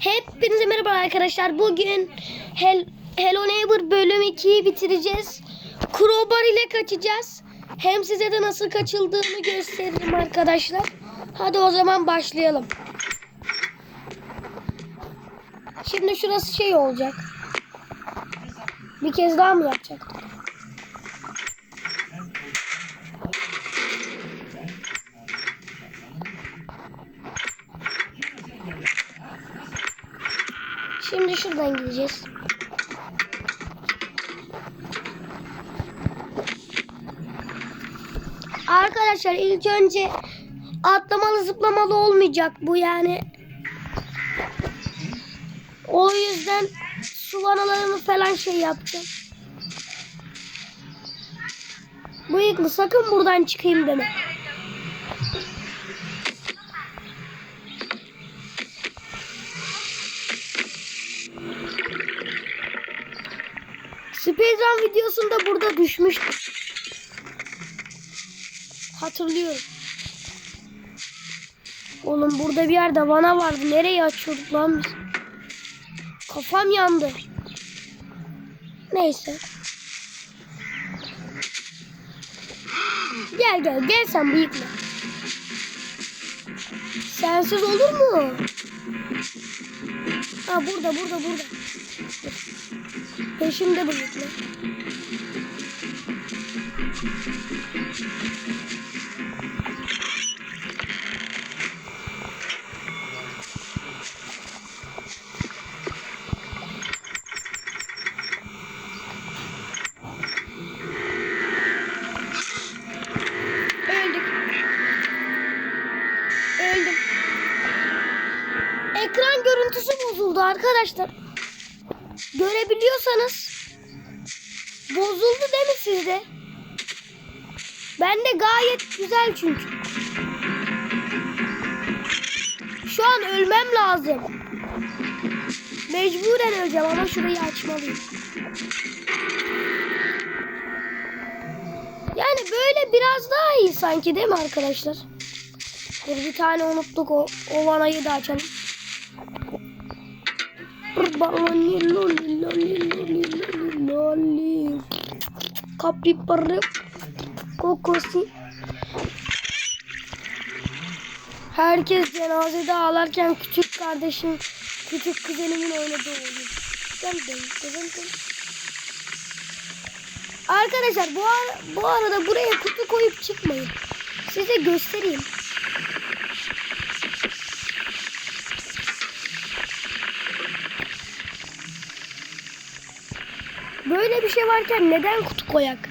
Hepinize merhaba arkadaşlar. Bugün Hel Hello Neighbor bölüm 2'yi bitireceğiz. Crowbar ile kaçacağız. Hem size de nasıl kaçıldığını gösteririm arkadaşlar. Hadi o zaman başlayalım. Şimdi şurası şey olacak. Bir kez daha mı yapacaktık? Şuradan gideceğiz. Arkadaşlar ilk önce atlamalı zıplamalı olmayacak bu yani. O yüzden su vanalarını falan şey yapacağım. Bıyıklı sakın buradan çıkayım deme. Speedrun videosunda burada düşmüştüm. Hatırlıyorum. Oğlum burada bir yerde vana vardı. Nereye açıyorduk lan biz? Kafam yandı. Neyse. Gel gel gel sen bıyıkla. Sensiz olur mu? Ha burada burada burada. Peşimde bıyıkla. Bozuldu arkadaşlar. Görebiliyorsanız bozuldu değil mi sizde? Bende gayet güzel çünkü. Şu an ölmem lazım. Mecburen öleceğim ama şurayı açmalıyım. Yani böyle biraz daha iyi sanki değil mi arkadaşlar? Dur bir tane unuttuk o, o vanayı da açalım. Baloni loli kokosi. Herkes cenazede ağlarken küçük kardeşim, küçük kuzenimin oynadığı oyun. Arkadaşlar bu, ara, bu arada buraya kutu koyup çıkmayın. Size göstereyim. Böyle bir şey varken neden kutu koyak?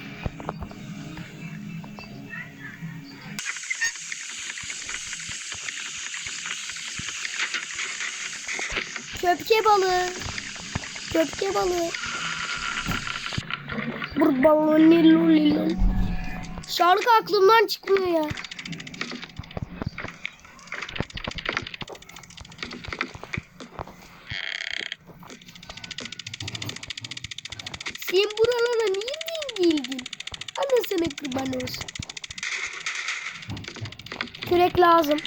Köpke balığı. Köpke balığı. Bur baloni loli loli. Şarkı aklımdan çıkmıyor ya. Sen buralara nereden geldin? Anasını kurban olsun. Kürek lazım.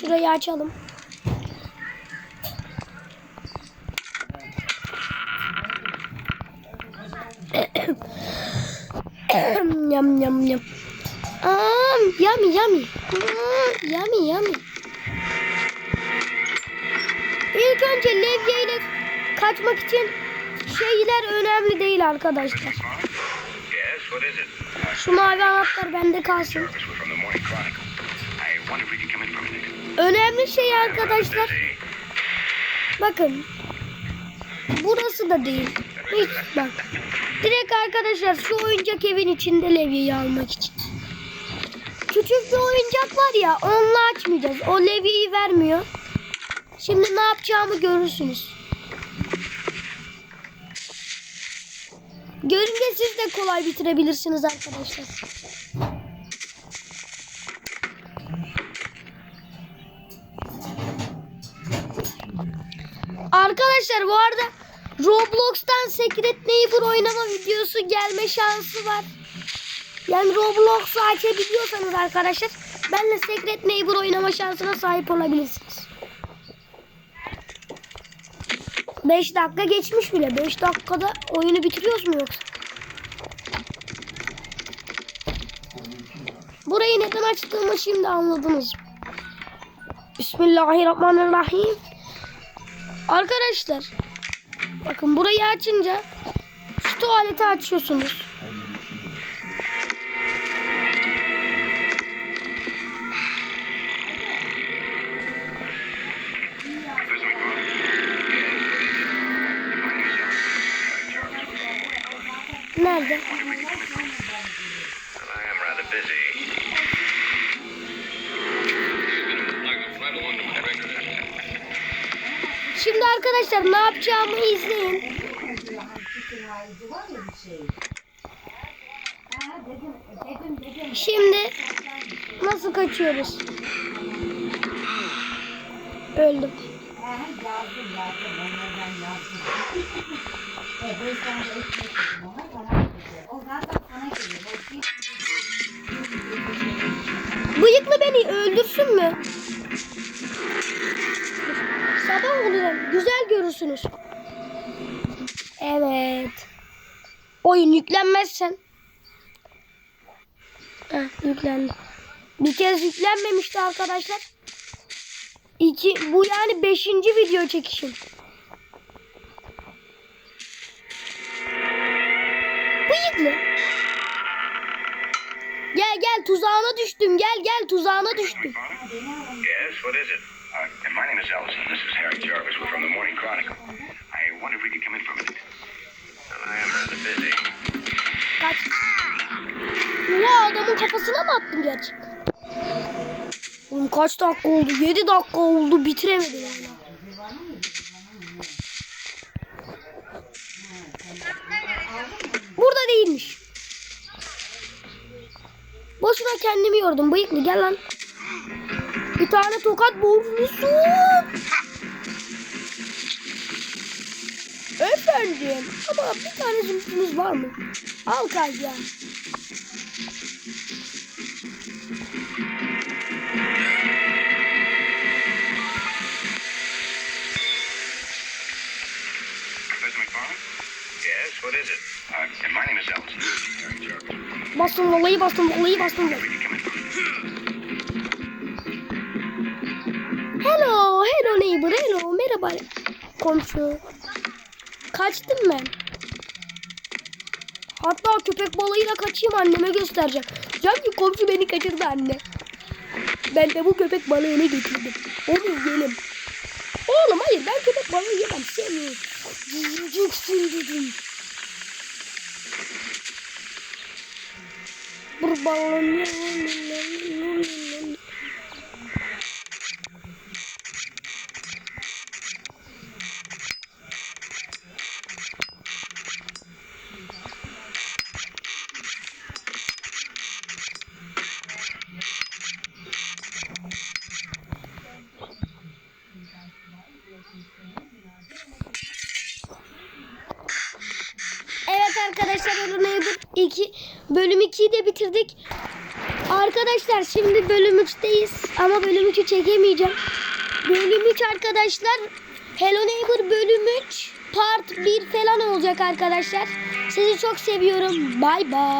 Şurayı açalım. yum yum yum. Aa, yummy yummy. Aa, yummy yummy. İlk önce levye ile kaçmak için şeyler önemli değil arkadaşlar. Şu mavi anahtar bende kalsın. Önemli şey arkadaşlar. Bakın. Burası da değil. Hiç bak. Direkt arkadaşlar şu oyuncak evin içinde levyeyi almak için. Küçük bir oyuncak var ya onunla açmayacağız. O levyeyi vermiyor. Şimdi ne yapacağımı görürsünüz. Görünce siz de kolay bitirebilirsiniz arkadaşlar. Arkadaşlar bu arada Roblox'tan Secret Neighbor oynama videosu gelme şansı var. Yani Roblox'u açabiliyorsanız arkadaşlar benle Secret Neighbor oynama şansına sahip olabilirsiniz. 5 dakika geçmiş bile. 5 dakikada oyunu bitiriyoruz mu yoksa? Burayı neden açtığımı şimdi anladınız. Bismillahirrahmanirrahim. Arkadaşlar bakın burayı açınca şu tuvaleti açıyorsunuz. Nerede? I am rather busy. Şimdi arkadaşlar ne yapacağımı izleyin. Şimdi nasıl kaçıyoruz? Öldüm. Bıyıklı beni öldürsün mü? Sabah oluyor. Güzel görürsünüz. Evet. Oyun yüklenmezsen. Heh, yüklendi. Bir kez yüklenmemişti arkadaşlar. İki, bu yani beşinci video çekişim. Bıyıklı. Gel gel tuzağına düştüm. Gel gel tuzağına düştüm. Yes, what is it? Uh, and my name is Ellison. This is Harry Jarvis. We're from the Morning Chronicle. I wonder if we could come in for a minute. I am rather busy. Kaç. Ya adamın kafasına mı attım gerçekten? Oğlum kaç dakika oldu? 7 dakika oldu bitiremedim hala. Burada değilmiş. Boşuna kendimi yordum. Bıyıklı gel lan. Bir tane tokat vurmuşsun. Efendim. Ama bir tane zümrütümüz var mı? Al McFarland? Yes, what is it? Uh, my name is Jarvis. Bastım vallahi bastım vallahi bastım. Where hello. Merhaba komşu. Kaçtım ben. Hatta köpek balığıyla kaçayım anneme göstereceğim. Canki komşu beni kaçırdı anne. Ben de bu köpek balığını getirdim. Onu yiyelim. Oğlum hayır ben köpek balığı yemem sevmiyorum. Yiyeceksin dedim. Bir balon Evet arkadaşlar Hello Neighbor 2 bölüm 2'yi de bitirdik. Arkadaşlar şimdi bölüm 3'teyiz ama bölüm 3'ü çekemeyeceğim. Bölüm 3 arkadaşlar Hello Neighbor bölüm 3 part 1 falan olacak arkadaşlar. Sizi çok seviyorum. Bay bay.